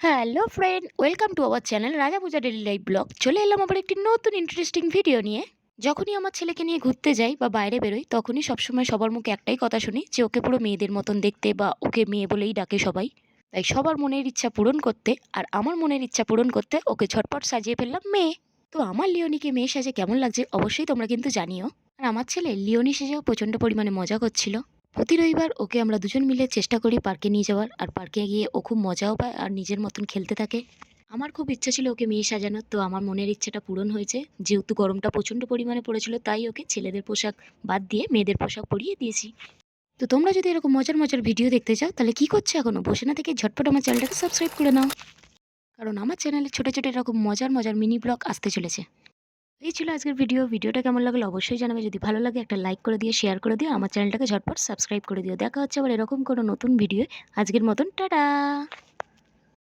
Hello friend welcome to our channel Raja Puja daily life blog চলে এলাম আবার একটি নতুন ইন্টারেস্টিং ভিডিও নিয়ে। যখনই আমার ছেলেকে নিয়ে ঘুরতে যাই বা বাইরে বেরোই, তখনই সবসময় সবার মুখে একটাই কথা শুনি যে, ওকে পুরো মেয়েদের মতন দেখতে বা ওকে মেয়ে বলেই ডাকে সবাই। তাই সবার মনের ইচ্ছা পূরণ করতে আর আমার মনের ইচ্ছা পূরণ করতে ওকে ঝটপট সাজিয়ে ফেললাম মেয়ে। তো আমার লিওনিকে মেয়ে সাজে কেমন লাগছে অবশ্যই তোমরা কিন্তু জানিও। আর আমার ছেলে লিওনি সেজেও প্রচণ্ড পরিমাণে মজা করছিল। প্রতি রবিবার ওকে আমরা দুজন মিলে চেষ্টা করি পার্কে নিয়ে যাওয়ার, আর পার্কে গিয়ে ও খুব মজাও পায় আর নিজের মতন খেলতে থাকে। আমার খুব ইচ্ছা ছিল ওকে মেয়ে সাজানোর তো আমার মনের ইচ্ছাটা পূরণ হয়েছে। যেহেতু গরমটা প্রচণ্ড পরিমাণে পড়েছিল, তাই ওকে ছেলেদের পোশাক বাদ দিয়ে মেয়েদের পোশাক পরিয়ে দিয়েছি। তো তোমরা যদি এরকম মজার মজার ভিডিও দেখতে চাও, তাহলে কি করছ এখনও বসে না থেকে ঝটপট আমার চ্যানেলটাকে সাবস্ক্রাইব করে নাও। কারণ আমার চ্যানেলে ছোটো ছোটো এরকম মজার মজার মিনি ব্লগ আসতে চলেছে। এই ছিল আজকের ভিডিও। ভিডিওটা কেমন লাগল অবশ্যই জানাবে। যদি ভালো লাগে একটা লাইক করে দিয়ে শেয়ার করে দিও, আমার চ্যানেলটাকে ঝটপট সাবস্ক্রাইব করে দিও। দেখা হচ্ছে আবার এরকম কোনো নতুন ভিডিও। আজকের মতন, টাটা!